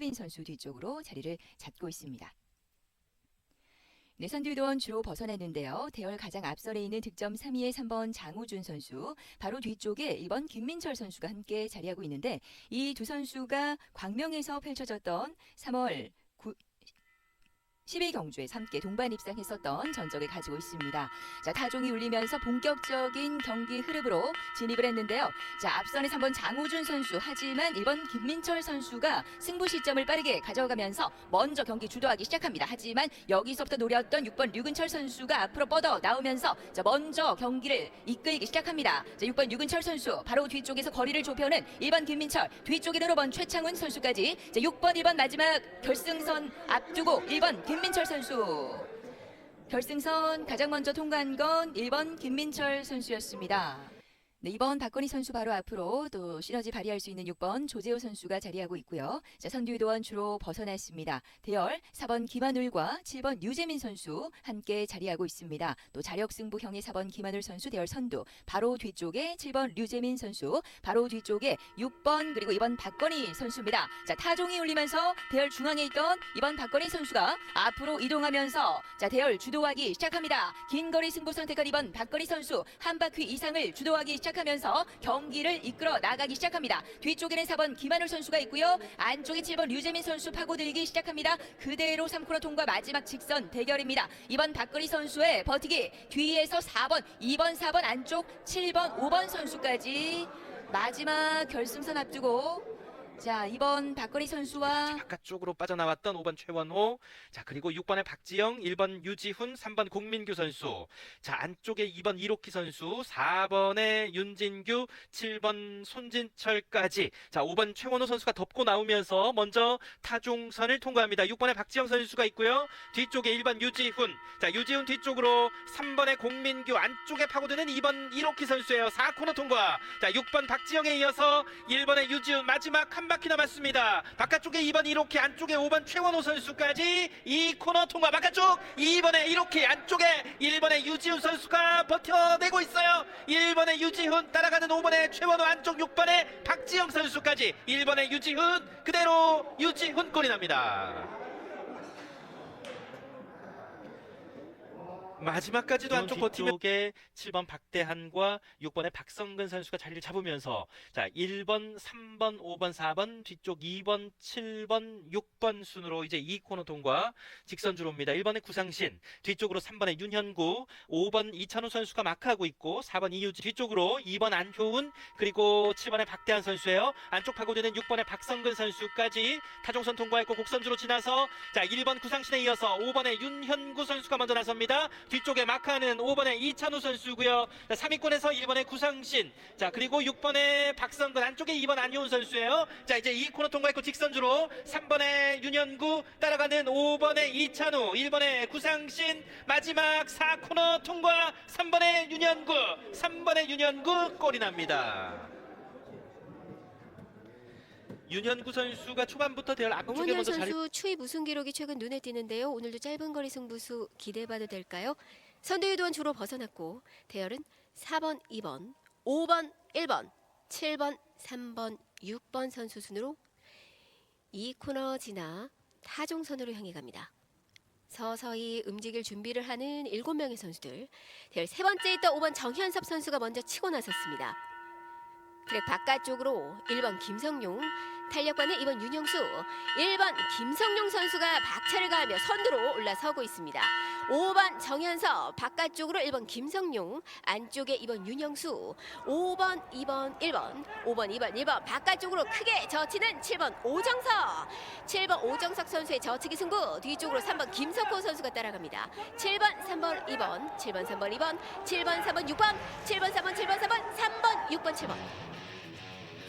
빈 선수 뒤쪽으로 자리를 잡고 있습니다. 네, 선두위도원 주로 벗어났는데요. 대열 가장 앞선에 있는 득점 3위의 3번 장우준 선수, 바로 뒤쪽에 2번 김민철 선수가 함께 자리하고 있는데 이 두 선수가 광명에서 펼쳐졌던 3월 9, 12경주에 함께 동반 입상했었던 전적을 가지고 있습니다. 자, 타종이 울리면서 본격적인 경기 흐름으로 진입을 했는데요. 자, 앞선에 3번 장우준 선수, 하지만 1번 김민철 선수가 승부 시점을 빠르게 가져가면서 먼저 경기 주도하기 시작합니다. 하지만 여기서부터 노렸던 6번 류근철 선수가 앞으로 뻗어 나오면서 자, 먼저 경기를 이끌기 시작합니다. 자, 6번 류근철 선수, 바로 뒤쪽에서 거리를 좁혀는 1번 김민철, 뒤쪽에 들어본 최창훈 선수까지 자, 6번, 1번 마지막 결승선 앞두고 1번 김 민철 선수. 결승선 가장 먼저 통과한 건 1번 김민철 선수였습니다. 네, 이번 박건희 선수 바로 앞으로 또 시너지 발휘할 수 있는 6번 조재호 선수가 자리하고 있고요. 자, 선두위도원 주로 벗어났습니다. 대열 4번 김한울과 7번 유재민 선수 함께 자리하고 있습니다. 또 자력 승부 형의 4번 김한울 선수 대열 선두, 바로 뒤쪽에 7번 류재민 선수, 바로 뒤쪽에 6번 그리고 2번 박건희 선수입니다. 자, 타종이 울리면서 대열 중앙에 있던 2번 박건희 선수가 앞으로 이동하면서 자, 대열 주도하기 시작합니다. 긴 거리 승부 선택한 2번 박건희 선수 한 바퀴 이상을 주도하기 시작 하면서 경기를 이끌어 나가기 시작합니다. 뒤쪽에는 4번 김한울 선수가 있고요. 안쪽에 7번 류재민 선수 파고들기 시작합니다. 그대로 3코너 통과 마지막 직선 대결입니다. 2번 박건희 선수의 버티기 뒤에서 4번, 2번, 4번 안쪽 7번, 5번 선수까지 마지막 결승선 앞두고 자, 이번 박건희 선수와 바깥쪽으로 빠져나왔던 5번 최원호, 자 그리고 6번의 박지영, 1번 유지훈, 3번 공민규 선수, 자 안쪽에 2번 이로키 선수, 4번의 윤진규, 7번 손진철까지, 자 5번 최원호 선수가 덮고 나오면서 먼저 타종선을 통과합니다. 6번의 박지영 선수가 있고요. 뒤쪽에 1번 유지훈, 자 유지훈 뒤쪽으로 3번의 공민규 안쪽에 파고드는 2번 이로키 선수예요. 4코너 통과. 자 6번 박지영에 이어서 1번의 유지훈 마지막 한 바퀴 남았습니다. 바깥쪽에 2번 이로키 안쪽에 5번 최원호 선수까지 이 코너 통과 바깥쪽 2번에 이로키 안쪽에 1번의 유지훈 선수가 버텨내고 있어요. 1번의 유지훈 따라가는 5번의 최원호 안쪽 6번의 박지영 선수까지 1번의 유지훈 그대로 유지훈 골이 납니다. 마지막까지도 안쪽 버티면 쪽에 7번 박대한과 6번의 박성근 선수가 자리를 잡으면서 자 1번, 3번, 5번, 4번 뒤쪽 2번, 7번, 6번 순으로 이제 2코너 통과 직선 주로입니다. 1번의 구상신 뒤쪽으로 3번의 윤현구 5번 이찬호 선수가 마크하고 있고 4번 이유지 뒤쪽으로 2번 안효운 그리고 7번의 박대한 선수예요. 안쪽 파고드는 6번의 박성근 선수까지 타종선 통과했고 곡선주로 지나서 자 1번 구상신에 이어서 5번의 윤현구 선수가 먼저 나섭니다. 뒤쪽에 마크하는 5번의 이찬우 선수고요. 자, 3위권에서 1번의 구상신. 자, 그리고 6번의 박성근 안쪽에 2번 안효은 선수예요. 자, 이제 2코너 통과했고 직선주로 3번의 윤현구 따라가는 5번의 이찬우, 1번의 구상신 마지막 4코너 통과 3번의 윤현구, 3번의 윤현구 골이 납니다. 윤현구 선수가 초반부터 대열 앞쪽에 정원현 먼저 자리 선수 추입 우승 기록이 최근 눈에 띄는데요. 오늘도 짧은 거리 승부수 기대해봐도 될까요? 선두유도원 주로 벗어났고 대열은 4번, 2번, 5번, 1번, 7번, 3번, 6번 선수 순으로 이 코너 지나 타종선으로 향해 갑니다. 서서히 움직일 준비를 하는 7명의 선수들. 대열 세 번째 있던 5번 정현섭 선수가 먼저 치고 나섰습니다. 트랙 바깥쪽으로 1번 김성용, 탄력과는 2번 윤영수, 1번 김성용 선수가 박차를 가하며 선두로 올라서고 있습니다. 5번 정현석, 바깥쪽으로 1번 김성용, 안쪽에 2번 윤영수, 5번, 2번, 1번, 5번, 2번, 1번, 바깥쪽으로 크게 젖히는 7번 오정석, 7번 오정석 선수의 젖히기 승부, 뒤쪽으로 3번 김석호 선수가 따라갑니다. 7번, 3번, 2번, 7번, 3번, 2번, 7번, 4번, 6번, 7번, 4번, 7번, 4번, 3번, 6번, 7번.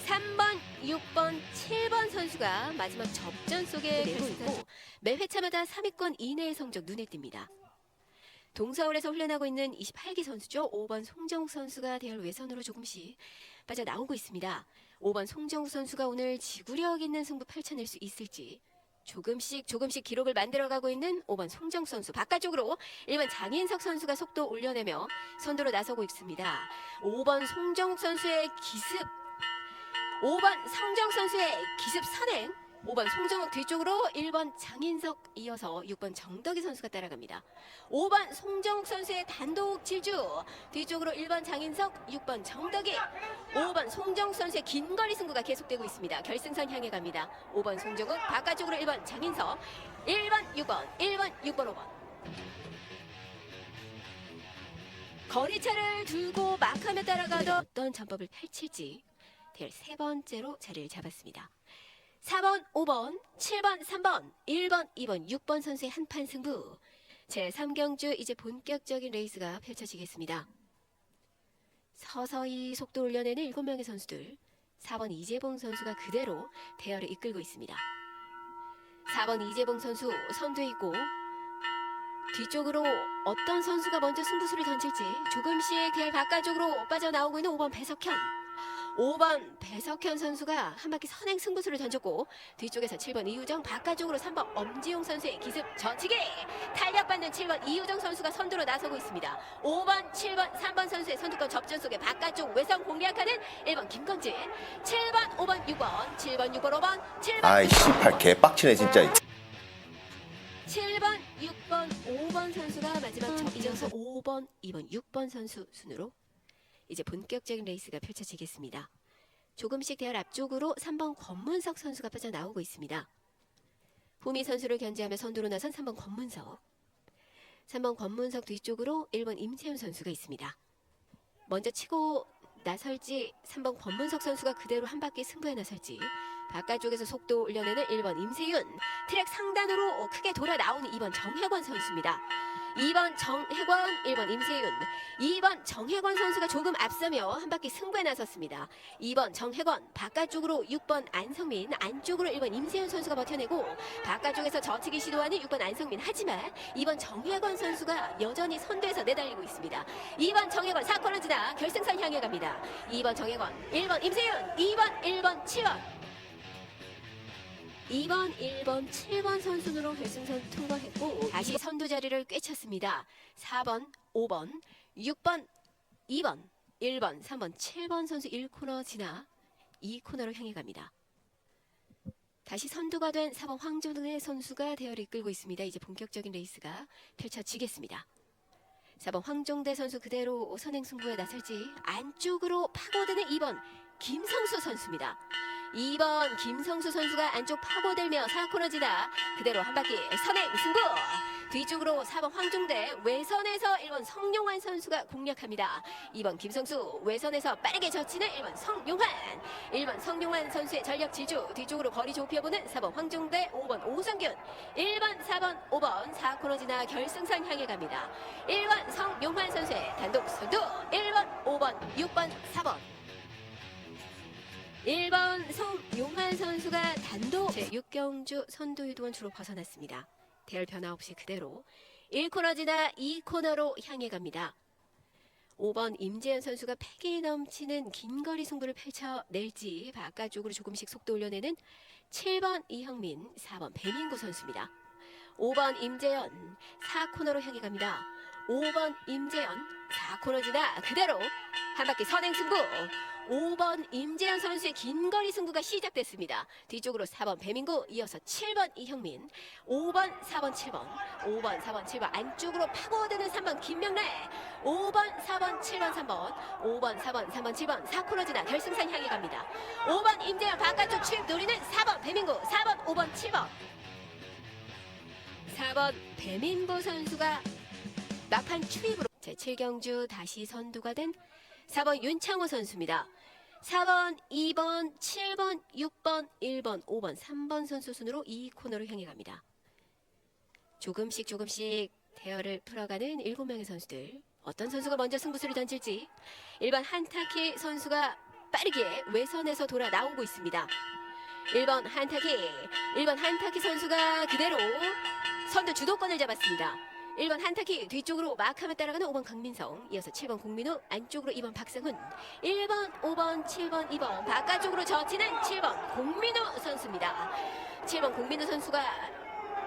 3번, 6번, 7번 선수가 마지막 접전 속에 내고 있고 매 회차마다 3위권 이내의 성적 눈에 띕니다. 동서울에서 훈련하고 있는 28기 선수죠. 5번 송정욱 선수가 대열 외선으로 조금씩 빠져나오고 있습니다. 5번 송정욱 선수가 오늘 지구력 있는 승부 펼쳐낼 수 있을지 조금씩 조금씩 기록을 만들어가고 있는 5번 송정 선수 바깥쪽으로 1번 장인석 선수가 속도 올려내며 선두로 나서고 있습니다. 5번 송정욱 선수의 기습 5번 성정 선수의 기습 선행 5번 송정욱 뒤쪽으로 1번 장인석 이어서 6번 정덕희 선수가 따라갑니다. 5번 송정욱 선수의 단독 질주 뒤쪽으로 1번 장인석 6번 정덕희 5번 송정욱 선수의 긴 거리 승부가 계속되고 있습니다. 결승선 향해 갑니다. 5번 송정욱 바깥쪽으로 1번 장인석 1번 6번 1번 6번 5번 거리차를 두고 막하며 따라가도 어떤 전법을 펼칠지 대열 세 번째로 자리를 잡았습니다. 4번, 5번, 7번, 3번, 1번, 2번, 6번 선수의 한판 승부. 제3경주 이제 본격적인 레이스가 펼쳐지겠습니다. 서서히 속도 올려내는 7명의 선수들. 4번 이재봉 선수가 그대로 대열을 이끌고 있습니다. 4번 이재봉 선수 선두에 있고 뒤쪽으로 어떤 선수가 먼저 승부수를 던질지 조금씩 대열 바깥쪽으로 빠져나오고 있는 5번 배석현 5번 배석현 선수가 한 바퀴 선행 승부수를 던졌고 뒤쪽에서 7번 이유정 바깥쪽으로 3번 엄지용 선수의 기습 저치기! 탄력받는 7번 이유정 선수가 선두로 나서고 있습니다. 5번 7번 3번 선수의 선두권 접전 속에 바깥쪽 외선 공략하는 1번 김건진 7번 5번 6번 7번 6번 5번 7번 아이 씨발 개빡치네 진짜. 7번, 6번, 5번 선수가 마지막 점 이어서 5번, 2번, 6번 선수 순으로 이제 본격적인 레이스가 펼쳐지겠습니다. 조금씩 대열 앞쪽으로 3번 권문석 선수가 빠져나오고 있습니다. 후미 선수를 견제하며 선두로 나선 3번 권문석 3번 권문석 뒤쪽으로 1번 임채훈 선수가 있습니다. 먼저 치고 나설지 3번 권문석 선수가 그대로 한 바퀴 승부에 나설지 바깥쪽에서 속도 올려내는 1번 임세윤 트랙 상단으로 크게 돌아 나오는 2번 정혜권 선수입니다. 2번 정혜권, 1번 임세윤, 2번 정혜권 선수가 조금 앞서며 한 바퀴 승부에 나섰습니다. 2번 정혜권, 바깥쪽으로 6번 안성민, 안쪽으로 1번 임세윤 선수가 버텨내고 바깥쪽에서 저치기 시도하는 6번 안성민 하지만 2번 정혜권 선수가 여전히 선두에서 내달리고 있습니다. 2번 정혜권 4코너 지나 결승선 향해 갑니다. 2번 정혜권, 1번 임세윤, 2번, 1번, 7번 2번, 1번, 7번 선순으로 결승선 통과했고 다시 선두 자리를 꿰찼습니다. 4번, 5번, 6번, 2번, 1번, 3번, 7번 선수 1코너 지나 2코너로 향해 갑니다. 다시 선두가 된 4번 황준의 선수가 대열을 이끌고 있습니다. 이제 본격적인 레이스가 펼쳐지겠습니다. 4번 황종대 선수 그대로 선행 승부에 나설지 안쪽으로 파고드는 2번 김성수 선수입니다. 2번 김성수 선수가 안쪽 파고들며 4코너 지나 그대로 한 바퀴 선행 승부. 뒤쪽으로 4번 황종대 외선에서 1번 성용환 선수가 공략합니다. 2번 김성수 외선에서 빠르게 젖히는 1번 성용환. 1번 성용환 선수의 전력 질주 뒤쪽으로 거리 좁혀보는 4번 황종대 5번 오성균. 1번 4번 5번 4코너 지나 결승선 향해 갑니다. 1번 성용환 선수의 단독 선두 1번 5번 6번 4번 1번 송용환 선수가 단독 제6경주 선두 유도원 주로 벗어났습니다. 대열 변화 없이 그대로 1코너 지나 2코너로 향해 갑니다. 5번 임재현 선수가 패기 넘치는 긴 거리 승부를 펼쳐낼지 바깥쪽으로 조금씩 속도 올려내는 7번 이형민, 4번 배민구 선수입니다. 5번 임재현 4코너로 향해 갑니다. 5번 임재현. 4코너 지나 그대로. 한 바퀴 선행 승부. 5번 임재현 선수의 긴 거리 승부가 시작됐습니다. 뒤쪽으로 4번 배민구 이어서 7번 이형민. 5번 4번 7번. 5번 4번 7번 안쪽으로 파고드는 3번 김명래. 5번 4번 7번 3번. 5번 4번 3번 7번 4코너 지나 결승선 향해 갑니다. 5번 임재현 바깥쪽 추입 노리는 4번 배민구 4번 5번 7번. 4번 배민구 선수가 막판 추입으로 제7경주 다시 선두가 된 4번 윤창호 선수입니다. 4번, 2번, 7번, 6번, 1번, 5번, 3번 선수 순으로 이 코너로 향해 갑니다. 조금씩 조금씩 대열을 풀어가는 7명의 선수들. 어떤 선수가 먼저 승부수를 던질지 1번 한타키 선수가 빠르게 외선에서 돌아 나오고 있습니다. 1번 한타키, 1번 한타키 선수가 그대로 선두 주도권을 잡았습니다. 1번 한타키 뒤쪽으로 마크하며 따라가는 5번 강민성 이어서 7번 공민우 안쪽으로 2번 박상훈 1번 5번 7번 2번 바깥쪽으로 젖히는 7번 공민우 선수입니다 7번 공민우 선수가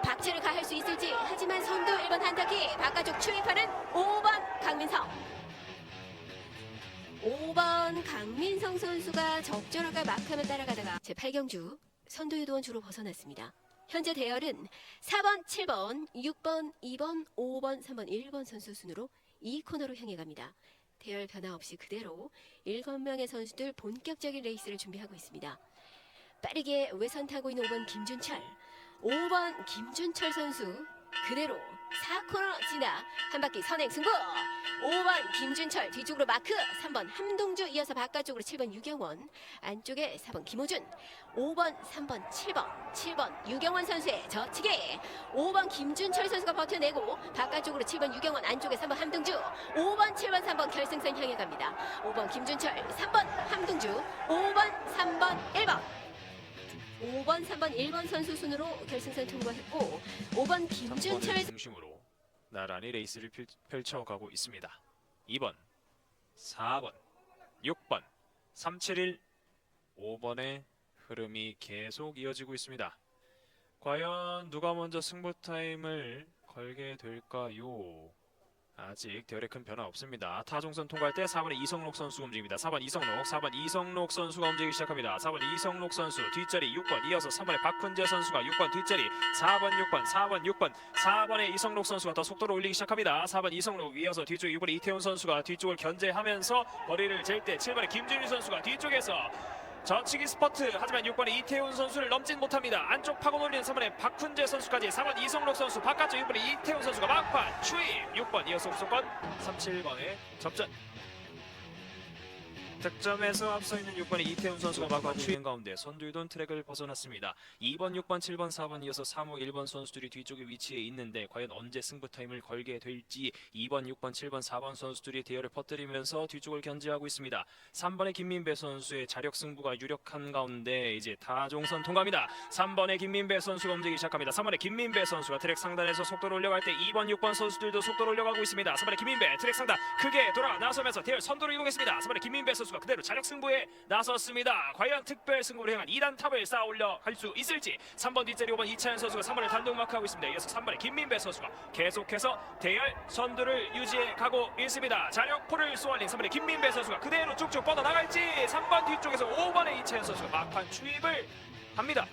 박치를 가할 수 있을지 하지만 선두 1번 한타키 바깥쪽 추입하는 5번 강민성 5번 강민성 선수가 적절하게 마크하며 따라가다가 제8경주 선두 유도원 주로 벗어났습니다. 현재 대열은 4번, 7번, 6번, 2번, 5번, 3번, 1번 선수 순으로 이 코너로 향해 갑니다. 대열 변화 없이 그대로 7명의 선수들 본격적인 레이스를 준비하고 있습니다. 빠르게 외선 타고 있는 5번 김준철, 5번 김준철 선수 그대로 4코너 지나 한 바퀴 선행 승부. 5번 김준철 뒤쪽으로 마크, 3번 함동주 이어서 바깥쪽으로 7번 유경원, 안쪽에 4번 김호준, 5번, 3번, 7번, 7번 유경원 선수의 저치기. 5번 김준철 선수가 버텨내고 바깥쪽으로 7번 유경원 안쪽에 3번 함동주. 5번, 7번, 3번 결승선 향해 갑니다. 5번 김준철, 3번 함동주. 5번, 3번, 1번 5번, 3번, 1번 선수 순으로 결승선 통과했고 5번 김준철 정권을 중심으로 나란히 레이스를 펼- 펼쳐가고 있습니다. 2번, 4번, 6번, 371, 5번의 흐름이 계속 이어지고 있습니다. 과연 누가 먼저 승부 타임을 걸게 될까요? 아직 대열에 큰 변화 없습니다. 타종선 통과할 때 4번의 이성록 선수가 움직입니다. 4번 이성록, 4번 이성록 선수가 움직이기 시작합니다. 4번 이성록 선수 뒷자리 6번 이어서 3번의 박훈재 선수가 6번 뒷자리 4번 6번 4번 6번 4번의 이성록 선수가 더 속도를 올리기 시작합니다. 4번 이성록 이어서 뒤쪽 6번의 이태훈 선수가 뒤쪽을 견제하면서 거리를 잴 때 7번의 김준일 선수가 뒤쪽에서 저치기 스퍼트 하지만 6번의 이태훈 선수를 넘진 못합니다. 안쪽 파고 놀리는 3번의 박훈재 선수까지 4번 이성록 선수 바깥쪽 6번의 이태훈 선수가 막판 추임 6번 이어서 우선권 37번의 접전 득점에서 앞서 있는 6번의 이태훈 선수가 막판 추임 가운데 선두유돈 트랙을 벗어났습니다. 2번, 6번, 7번, 4번 이어서 3호, 1번 선수들이 뒤쪽에 위치해 있는데 과연 언제 승부 타임을 걸게 될지 2번, 6번, 7번, 4번 선수들이 대열을 퍼뜨리면서 뒤쪽을 견제하고 있습니다. 3번의 김민배 선수의 자력 승부가 유력한 가운데 이제 다종선 통과입니다. 3번의 김민배 선수가 움직이기 시작합니다. 3번의 김민배 선수가 트랙 상단에서 속도를 올려갈 때 2번, 6번 선수들도 속도를 올려가고 있습니다. 3번의 김민배 트랙 상단 크게 돌아 나서면서 대열 선두로 이동했습니다. 3번의 김민배 선수가 그대로 자력 승부에 나섰습니다. 과연 특별 승부를 향한 2단 탑을 쌓아 올려 갈 수 있을지 3번 뒷자리 5번 이차현 선수가 3번을 단독 마크하고 있습니다. 이어서 3번의 김민배 선수가 계속해서 대열 선두를 유지해 가고 있습니다. 자력포를 쏘아올린 3번의 김민배 선수가 그대로 쭉쭉 뻗어나갈지 3번 뒤쪽에서 5번의 이차현 선수가 막판 추입을 합니다.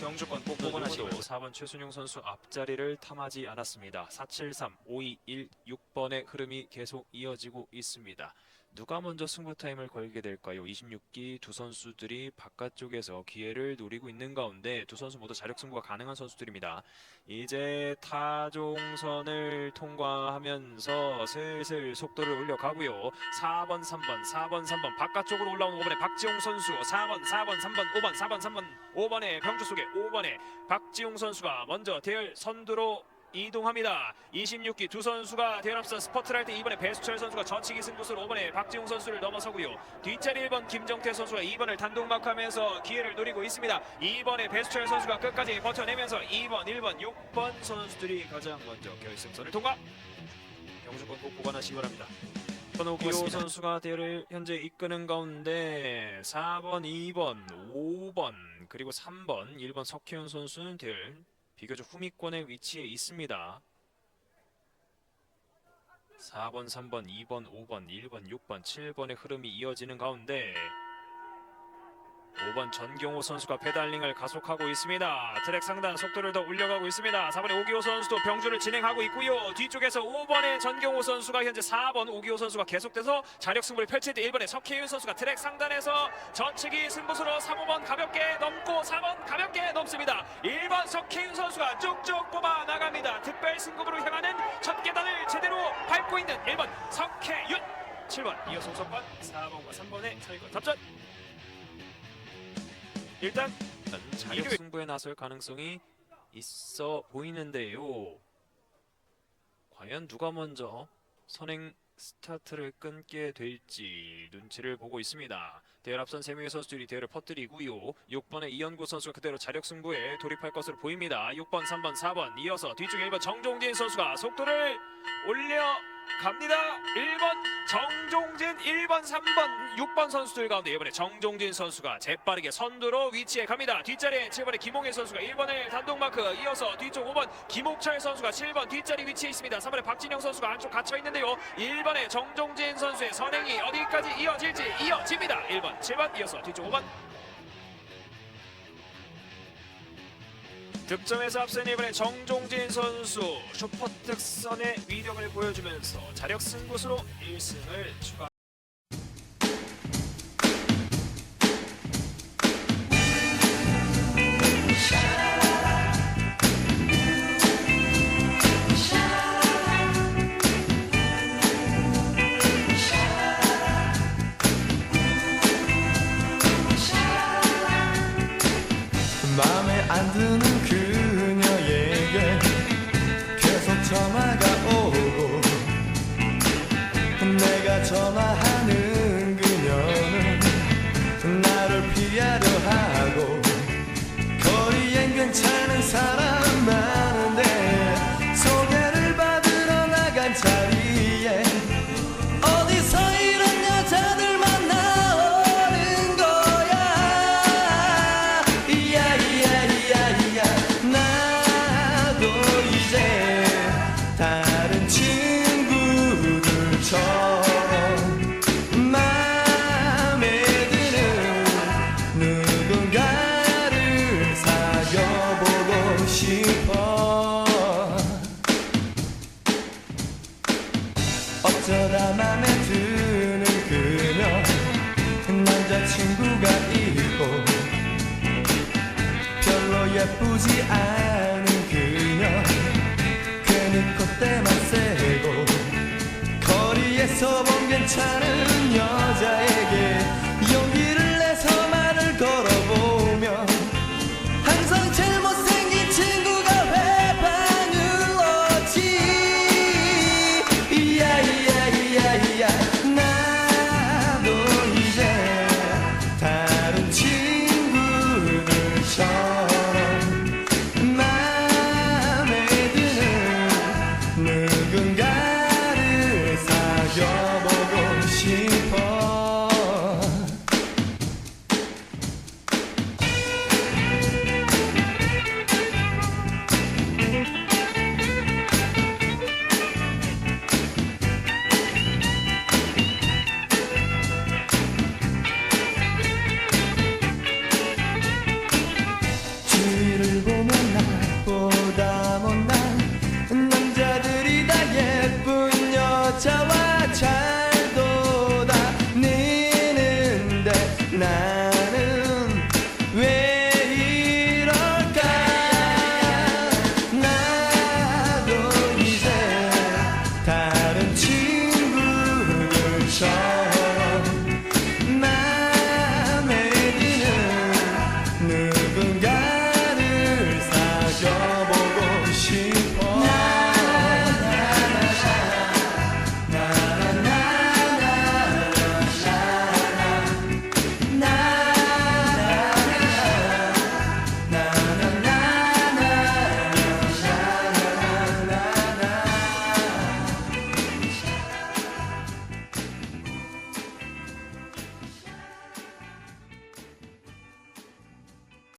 경주권 꼭 뽑아나시고 4번 최순용 선수 앞자리를 탐하지 않았습니다. 473, 521, 6번의 흐름이 계속 이어지고 있습니다. 누가 먼저 승부 타임을 걸게 될까요? 26기 두 선수들이 바깥쪽에서 기회를 노리고 있는 가운데 두 선수 모두 자력 승부가 가능한 선수들입니다. 이제 타종선을 통과하면서 슬슬 속도를 올려가고요. 4번, 3번, 4번, 3번 바깥쪽으로 올라오는 5번의 박지용 선수 4번, 4번, 3번, 5번, 4번, 3번, 5번의 병주 속에 5번의 박지용 선수가 먼저 대열 선두로 이동합니다. 26기 두 선수가 대열 앞서 스퍼트를 할 때 이번에 배수철 선수가 저치기 승부수로 5번에 박지용 선수를 넘어서고요. 뒷자리 1번 김정태 선수가 2번을 단독 마크하면서 기회를 노리고 있습니다. 2번에 배수철 선수가 끝까지 버텨내면서 2번, 1번, 6번 선수들이 가장 먼저 결승선을 통과. 경주권 꼭 보관하시기 바랍니다. 선호기호 선수가 대회를 현재 이끄는 가운데 4번, 2번, 5번 그리고 3번, 1번 석희훈 선수는 대회 비교적 후미권에 위치해 있습니다. 4번, 3번, 2번, 5번, 1번, 6번, 7번의 흐름이 이어지는 가운데 5번 전경호 선수가 페달링을 가속하고 있습니다. 트랙 상단 속도를 더 올려가고 있습니다. 4번의 오기호 선수도 병주를 진행하고 있고요. 뒤쪽에서 5번의 전경호 선수가 현재 4번 오기호 선수가 계속돼서 자력 승부를 때 1번의 석혜윤 선수가 트랙 상단에서 전치기 승부수로 3, 5번 가볍게 넘고 4번 가볍게 넘습니다. 1번 석혜윤 선수가 쭉쭉 뽑아 나갑니다. 특별 승급으로 향하는 첫 계단을 제대로 밟고 있는 1번 석혜윤 7번 이어서 우선권 4번과 3번의 차이권 답전 일단 자력 승부에 나설 가능성이 있어 보이는데요. 과연 누가 먼저 선행 스타트를 끊게 될지 눈치를 보고 있습니다. 대열 앞선 3명의 선수들이 대열을 퍼뜨리고요. 6번의 이현구 선수가 그대로 자력 승부에 돌입할 것으로 보입니다. 6번, 3번, 4번 이어서 뒤쪽 1번 정종진 선수가 속도를 올려 갑니다. 1번 정종진, 1번, 3번, 6번 선수들 가운데 이번에 정종진 선수가 재빠르게 선두로 위치해 갑니다. 뒷자리에 7번의 김홍일 선수가 1번을 단독 마크 이어서 뒤쪽 5번 김옥철 선수가 7번 뒷자리 위치해 있습니다. 3번의 박진영 선수가 안쪽 갇혀 있는데요. 1번의 정종진 선수의 선행이 어디까지 이어질지 이어집니다. 1번, 7번 이어서 뒤쪽 5번 득점에서 앞선 이번에 정종진 선수 슈퍼특선의 위력을 보여주면서 자력 승부수로 1승을 추가.